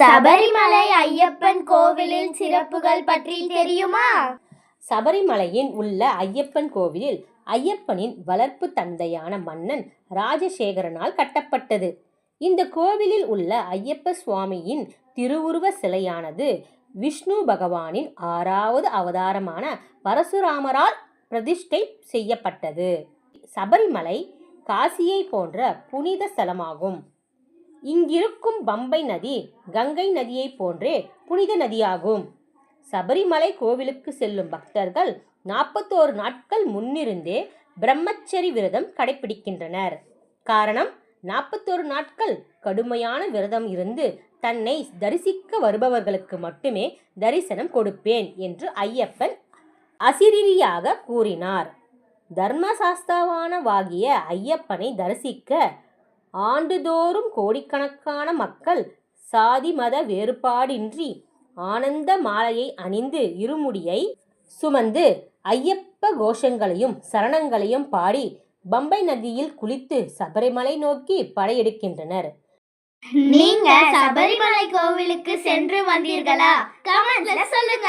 சபரிமலை ஐயப்பன் கோவிலின் சிறப்புகள் பற்றி தெரியுமா? சபரிமலையின் உள்ள ஐயப்பன் கோவிலில் ஐயப்பனின் வளர்ப்பு தந்தையான மன்னன் ராஜசேகரனால் கட்டப்பட்டது. இந்த கோவிலில் உள்ள ஐயப்ப சுவாமியின் திருவுருவ சிலையானது விஷ்ணு பகவானின் ஆறாவது அவதாரமான பரசுராமரால் பிரதிஷ்டை செய்யப்பட்டது. சபரிமலை காசியை போன்ற புனித ஸ்தலமாகும். இங்கிருக்கும் பம்பை நதி கங்கை நதியைப் போன்றே புனித நதியாகும். சபரிமலை கோவிலுக்கு செல்லும் பக்தர்கள் நாற்பத்தோரு நாட்கள் முன்னிருந்தே பிரம்மச்சரி விரதம் கடைபிடிக்கின்றனர் காரணம் நாற்பத்தோரு நாட்கள் கடுமையான விரதம் இருந்து தன்னை தரிசிக்க வருபவர்களுக்கு மட்டுமே தரிசனம் கொடுப்பேன் என்று ஐயப்பன் அசிரியாக கூறினார். தர்மசாஸ்தாவானவாகிய ஐயப்பனை தரிசிக்க ஆண்டுதோறும் கோடிக்கணக்கான மக்கள் சாதி மத வேறுபாடின்றி ஆனந்த மாலையை அணிந்து இருமுடியை சுமந்து ஐயப்ப கோஷங்களையும் சரணங்களையும் பாடி பம்பை நதியில் குளித்து சபரிமலை நோக்கி படையெடுக்கின்றனர். நீங்க சபரிமலை கோவிலுக்கு சென்று வந்தீர்களா? கமெண்ட்ல சொல்லுங்க.